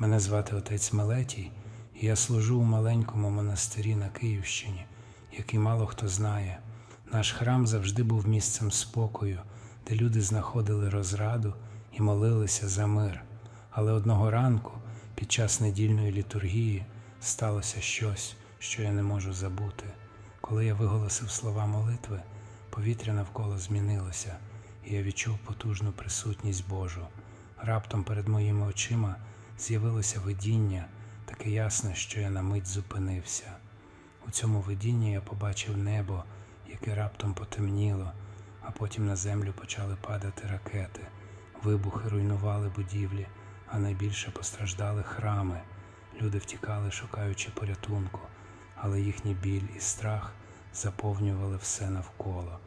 Мене звати отець Мелетій, і я служу у маленькому монастирі на Київщині, який мало хто знає. Наш храм завжди був місцем спокою, де люди знаходили розраду і молилися за мир. Але одного ранку, під час недільної літургії, сталося щось, що я не можу забути. Коли я виголосив слова молитви, повітря навколо змінилося, і я відчув потужну присутність Божу. Раптом перед моїми очима з'явилося видіння, таке ясне, що я на мить зупинився. У цьому видінні я побачив небо, яке раптом потемніло, а потім на землю почали падати ракети. Вибухи руйнували будівлі, а найбільше постраждали храми. Люди втікали, шукаючи порятунку, але їхній біль і страх заповнювали все навколо.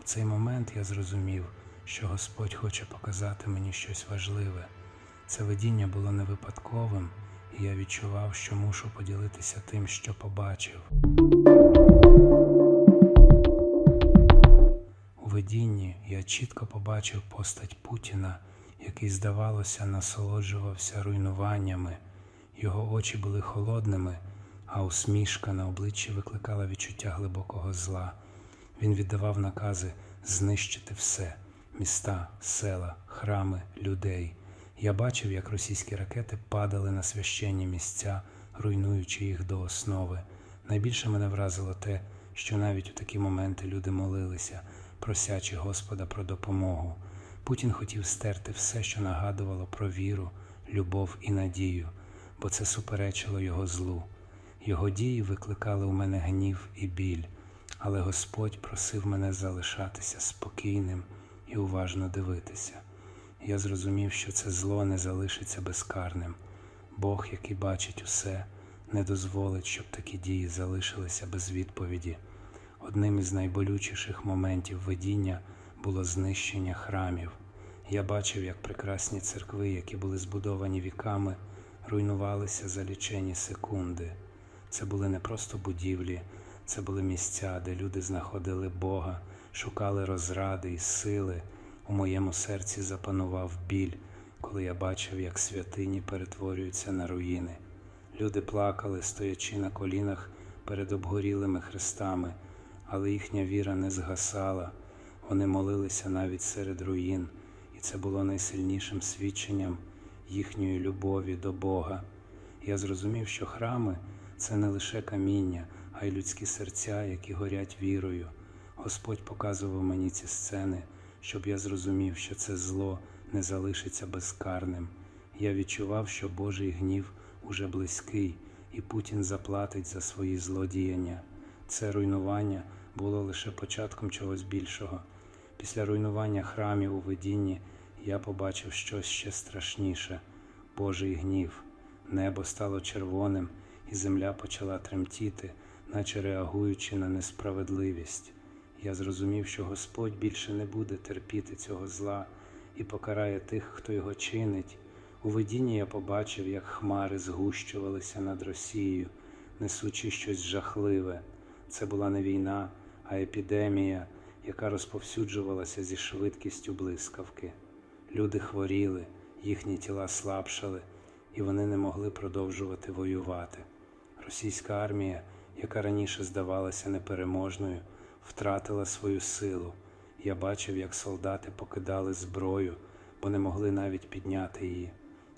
У цей момент я зрозумів, що Господь хоче показати мені щось важливе. Це видіння було не випадковим, і я відчував, що мушу поділитися тим, що побачив. У видінні я чітко побачив постать Путіна, який, здавалося, насолоджувався руйнуваннями. Його очі були холодними, а усмішка на обличчі викликала відчуття глибокого зла. Він віддавав накази знищити все міста, села, храми, людей. Я бачив, як російські ракети падали на священні місця, руйнуючи їх до основи. Найбільше мене вразило те, що навіть у такі моменти люди молилися, просячи Господа про допомогу. Путін хотів стерти все, що нагадувало про віру, любов і надію, бо це суперечило його злу. Його дії викликали у мене гнів і біль, але Господь просив мене залишатися спокійним і уважно дивитися. Я зрозумів, що це зло не залишиться безкарним. Бог, який бачить усе, не дозволить, щоб такі дії залишилися без відповіді. Одним із найболючіших моментів видіння було знищення храмів. Я бачив, як прекрасні церкви, які були збудовані віками, руйнувалися за лічені секунди. Це були не просто будівлі, це були місця, де люди знаходили Бога, шукали розради і сили. У моєму серці запанував біль, коли я бачив, як святині перетворюються на руїни. Люди плакали, стоячи на колінах перед обгорілими хрестами, але їхня віра не згасала. Вони молилися навіть серед руїн, і це було найсильнішим свідченням їхньої любові до Бога. Я зрозумів, що храми це не лише каміння, а й людські серця, які горять вірою. Господь показував мені ці сцени, щоб я зрозумів, що це зло не залишиться безкарним. Я відчував, що Божий гнів уже близький, і Путін заплатить за свої злодіяння. Це руйнування було лише початком чогось більшого. Після руйнування храмів у видінні я побачив щось ще страшніше Божий гнів. Небо стало червоним, і земля почала тремтіти, наче реагуючи на несправедливість. Я зрозумів, що Господь більше не буде терпіти цього зла і покарає тих, хто його чинить. У видінні я побачив, як хмари згущувалися над Росією, несучи щось жахливе. Це була не війна, а епідемія, яка розповсюджувалася зі швидкістю блискавки. Люди хворіли, їхні тіла слабшали, і вони не могли продовжувати воювати. Російська армія, яка раніше здавалася непереможною, втратила свою силу. Я бачив, як солдати покидали зброю, бо не могли навіть підняти її.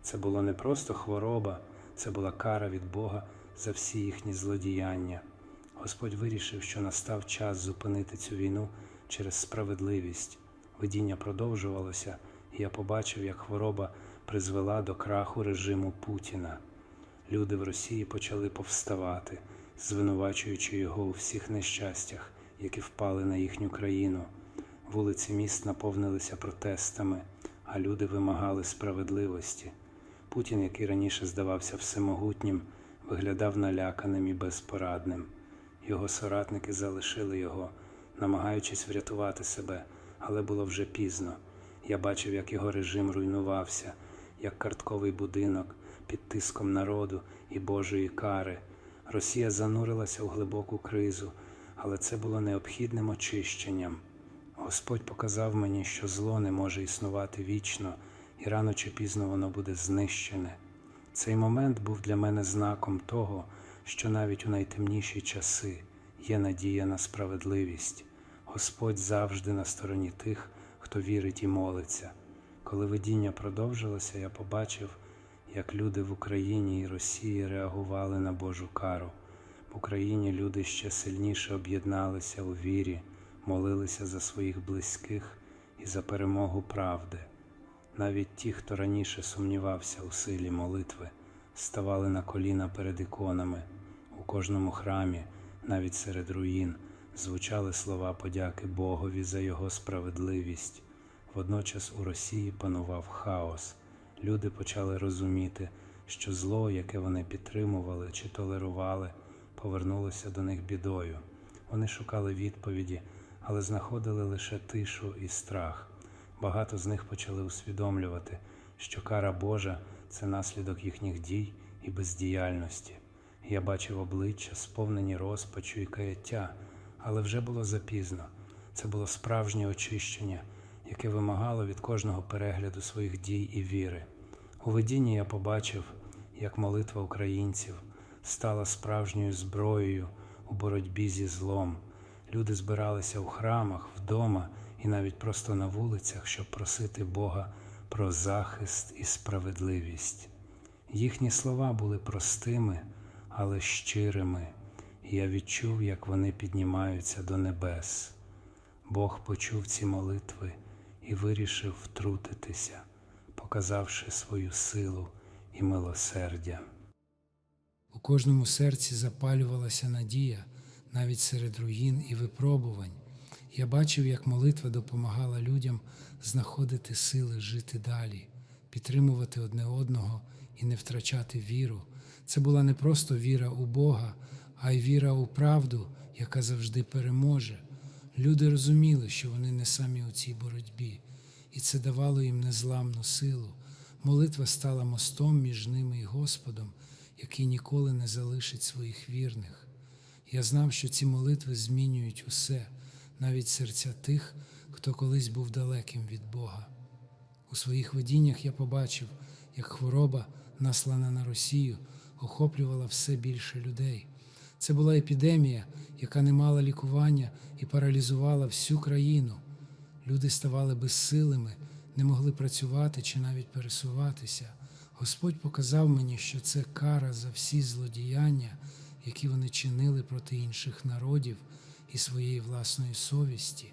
Це було не просто хвороба, це була кара від Бога за всі їхні злодіяння. Господь вирішив, що настав час зупинити цю війну через справедливість. Видіння продовжувалося, і я побачив, як хвороба призвела до краху режиму Путіна. Люди в Росії почали повставати, звинувачуючи його у всіх нещастях, які впали на їхню країну. Вулиці міст наповнилися протестами, а люди вимагали справедливості. Путін, який раніше здавався всемогутнім, виглядав наляканим і безпорадним. Його соратники залишили його, намагаючись врятувати себе, але було вже пізно. Я бачив, як його режим руйнувався, як картковий будинок під тиском народу і Божої кари. Росія занурилася у глибоку кризу, але це було необхідним очищенням. Господь показав мені, що зло не може існувати вічно, і рано чи пізно воно буде знищене. Цей момент був для мене знаком того, що навіть у найтемніші часи є надія на справедливість. Господь завжди на стороні тих, хто вірить і молиться. Коли видіння продовжилося, я побачив, як люди в Україні і Росії реагували на Божу кару. Україні люди ще сильніше об'єдналися у вірі, молилися за своїх близьких і за перемогу правди. Навіть ті, хто раніше сумнівався у силі молитви, ставали на коліна перед іконами. У кожному храмі, навіть серед руїн, звучали слова подяки Богові за його справедливість. Водночас у Росії панував хаос. Люди почали розуміти, що зло, яке вони підтримували чи толерували, повернулося до них бідою. Вони шукали відповіді, але знаходили лише тишу і страх. Багато з них почали усвідомлювати, що кара Божа це наслідок їхніх дій і бездіяльності. Я бачив обличчя, сповнені розпачу і каяття, але вже було запізно. Це було справжнє очищення, яке вимагало від кожного перегляду своїх дій і віри. У видінні я побачив, як молитва українців стала справжньою зброєю у боротьбі зі злом. Люди збиралися у храмах, вдома і навіть просто на вулицях, щоб просити Бога про захист і справедливість. Їхні слова були простими, але щирими, і я відчув, як вони піднімаються до небес. Бог почув ці молитви і вирішив втрутитися, показавши свою силу і милосердя. У кожному серці запалювалася надія, навіть серед руїн і випробувань. Я бачив, як молитва допомагала людям знаходити сили жити далі, підтримувати одне одного і не втрачати віру. Це була не просто віра у Бога, а й віра у правду, яка завжди переможе. Люди розуміли, що вони не самі у цій боротьбі, і це давало їм незламну силу. Молитва стала мостом між ними і Господом, який ніколи не залишить своїх вірних. Я знав, що ці молитви змінюють усе, навіть серця тих, хто колись був далеким від Бога. У своїх видіннях я побачив, як хвороба, наслана на Росію, охоплювала все більше людей. Це була епідемія, яка не мала лікування і паралізувала всю країну. Люди ставали безсилими, не могли працювати чи навіть пересуватися. Господь показав мені, що це кара за всі злодіяння, які вони чинили проти інших народів і своєї власної совісті.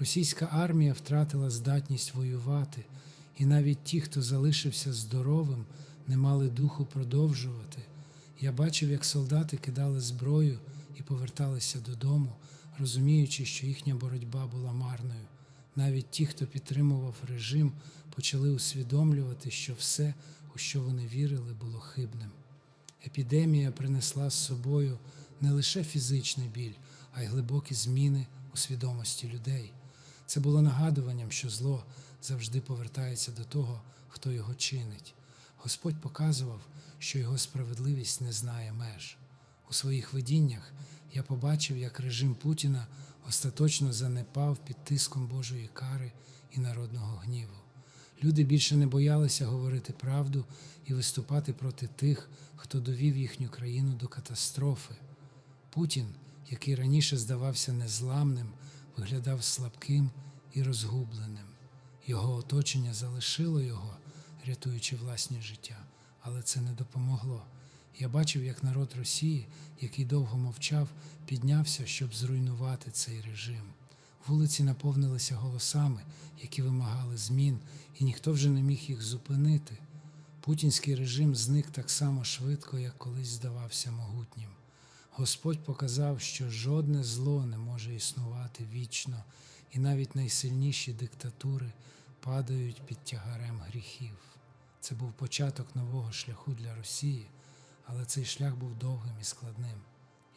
Російська армія втратила здатність воювати, і навіть ті, хто залишився здоровим, не мали духу продовжувати. Я бачив, як солдати кидали зброю і поверталися додому, розуміючи, що їхня боротьба була марною. Навіть ті, хто підтримував режим, почали усвідомлювати, що все, у що вони вірили, було хибним. Епідемія принесла з собою не лише фізичний біль, а й глибокі зміни у свідомості людей. Це було нагадуванням, що зло завжди повертається до того, хто його чинить. Господь показував, що його справедливість не знає меж. У своїх видіннях я побачив, як режим Путіна остаточно занепав під тиском Божої кари і народного гніву. Люди більше не боялися говорити правду і виступати проти тих, хто довів їхню країну до катастрофи. Путін, який раніше здавався незламним, виглядав слабким і розгубленим. Його оточення залишило його, рятуючи власні життя, але це не допомогло. Я бачив, як народ Росії, який довго мовчав, піднявся, щоб зруйнувати цей режим. Вулиці наповнилися голосами, які вимагали змін, і ніхто вже не міг їх зупинити. Путінський режим зник так само швидко, як колись здавався могутнім. Господь показав, що жодне зло не може існувати вічно, і навіть найсильніші диктатури падають під тягарем гріхів. Це був початок нового шляху для Росії, але цей шлях був довгим і складним.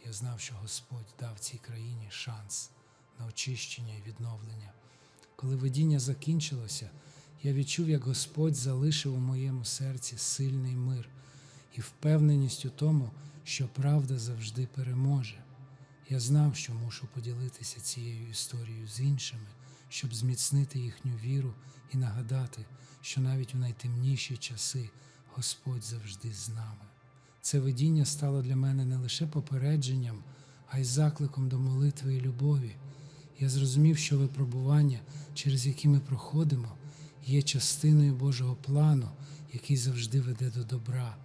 Я знав, що Господь дав цій країні шанс на очищення і відновлення. Коли видіння закінчилося, я відчув, як Господь залишив у моєму серці сильний мир і впевненість у тому, що правда завжди переможе. Я знав, що мушу поділитися цією історією з іншими, щоб зміцнити їхню віру і нагадати, що навіть у найтемніші часи Господь завжди з нами. Це видіння стало для мене не лише попередженням, а й закликом до молитви і любові. Я зрозумів, що випробування, через які ми проходимо, є частиною Божого плану, який завжди веде до добра.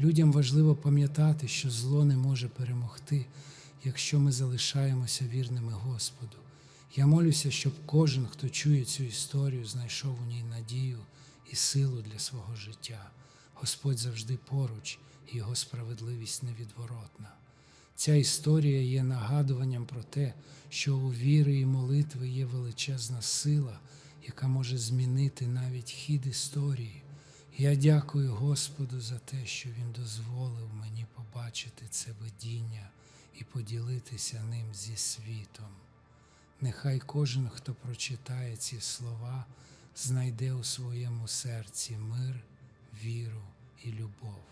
Людям важливо пам'ятати, що зло не може перемогти, якщо ми залишаємося вірними Господу. Я молюся, щоб кожен, хто чує цю історію, знайшов у ній надію і силу для свого життя. Господь завжди поруч, і його справедливість невідворотна. Ця історія є нагадуванням про те, що у віри і молитви є величезна сила, яка може змінити навіть хід історії. Я дякую Господу за те, що Він дозволив мені побачити це видіння і поділитися ним зі світом. Нехай кожен, хто прочитає ці слова, знайде у своєму серці мир, віру і любов.